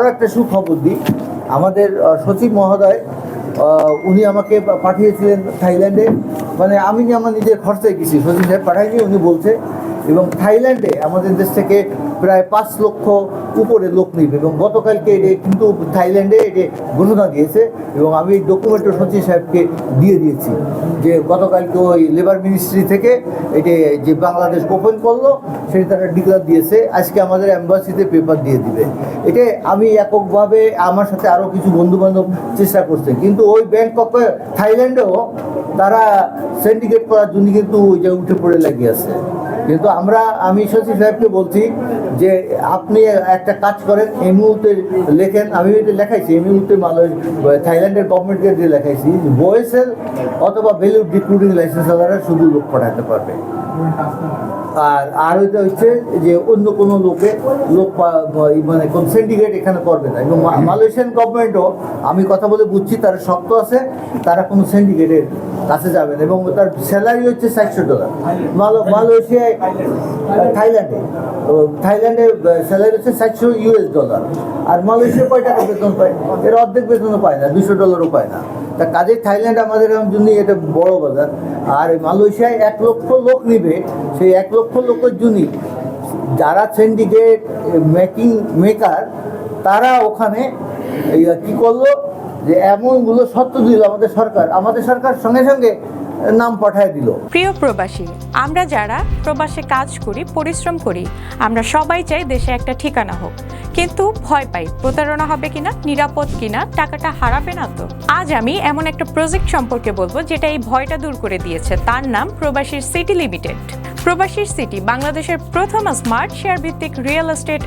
আরও একটা সুখবর দিই। আমাদের সচিব মহোদয় উনি আমাকে পাঠিয়েছিলেন থাইল্যান্ডে। মানে আমি আমার নিজের খরচায় গেছি, সচিব সাহেব পাঠাইনি উনি বলছে। এবং থাইল্যান্ডে আমাদের দেশ থেকে প্রায় পাঁচ লক্ষ উপরে লোক নিবে। এবং গতকালকে এটি কিন্তু থাইল্যান্ডে এটি ঘোষণা দিয়েছে, এবং আমি এই ডকুমেন্টও সচিব সাহেবকে দিয়ে দিয়েছি। যে গতকালকে ওই লেবার মিনিস্ট্রি থেকে এটি যে বাংলাদেশ ওপেন করল, সেটি তারা ডিক্লার দিয়েছে, আজকে আমাদের অ্যাম্বাসিতে পেপার দিয়ে দিবে। এটা আমি এককভাবে আমার সাথে আরও কিছু বন্ধু বান্ধব চেষ্টা করছে। কিন্তু ওই ব্যাংককে থাইল্যান্ডেও তারা সিন্ডিকেট করার জন্য কিন্তু ওই যে উঠে পড়ে লাগিয়ে আছে কিন্তু আমরা, আমি সচিব সাহেবকে বলছি যে আপনি একটা কাজ করেন, এই মুহূর্তে লেখেন, আমি লেখাইছি, এই মুহূর্তে মালয় থাইল্যান্ডের গভর্নমেন্টকে দিয়ে লেখাইছি বয়েসেল অথবা ভ্যালু ডিক্লুডিং লাইসেন্স হলারা শুধু লোক পাঠাতে পারবে। আর আর ওইটা হচ্ছে যে অন্য কোনো লোকে, লোক মানে কোন সিন্ডিকেট এখানে করবে না। এবং মালয়েশিয়ান গভর্নমেন্টও আমি কথা বলে বুঝছি, তারা শক্ত আছে, তারা কোনো সিন্ডিকেটের কাছে যাবেন এবং তার স্যালারি হচ্ছে ডলার মালয় মালয়েশিয়ায় থাইল্যান্ডে। থাইল্যান্ডে স্যালারি হচ্ছে চারশো ইউএস ডলার আর মালয়েশিয়া কয় টাকা বেতন পায়? এর অর্ধেক বেতনও পায় না, দুশো ডলারও পায় না। তা কাজে থাইল্যান্ড আমাদের জন্য এটা বড় বাজার। আর মালয়েশিয়ায় এক লক্ষ লোক নিবে, সেই এক লক্ষ লোকের জন্যই যারা সিন্ডিকেট মেকিং মেকার তারা ওখানে কী করল? যে এমনগুলো সত্য দিল আমাদের সরকার। আমাদের সরকার সঙ্গে সঙ্গে নাম পাঠায় দিল। প্রিয় প্রবাসী, আমরা যারা প্রবাসে কাজ করি, পরিশ্রম করি, আমরা সবাই চাই দেশে একটা ঠিকানা হোক। কিন্তু ভয় পাই, প্রতারণা হবে কিনা, নিরাপদ কিনা, টাকাটা হারাবে না তো? আজ আমি এমন একটা প্রজেক্ট সম্পর্কে বলব, যেটা এই ভয়টা দূর করে দিয়েছে। তার নাম প্রবাসীর সিটি লিমিটেড। প্রবাসীর সিটি বাংলাদেশের প্রথম স্মার্ট শেয়ার ভিত্তিক রিয়েল এস্টেট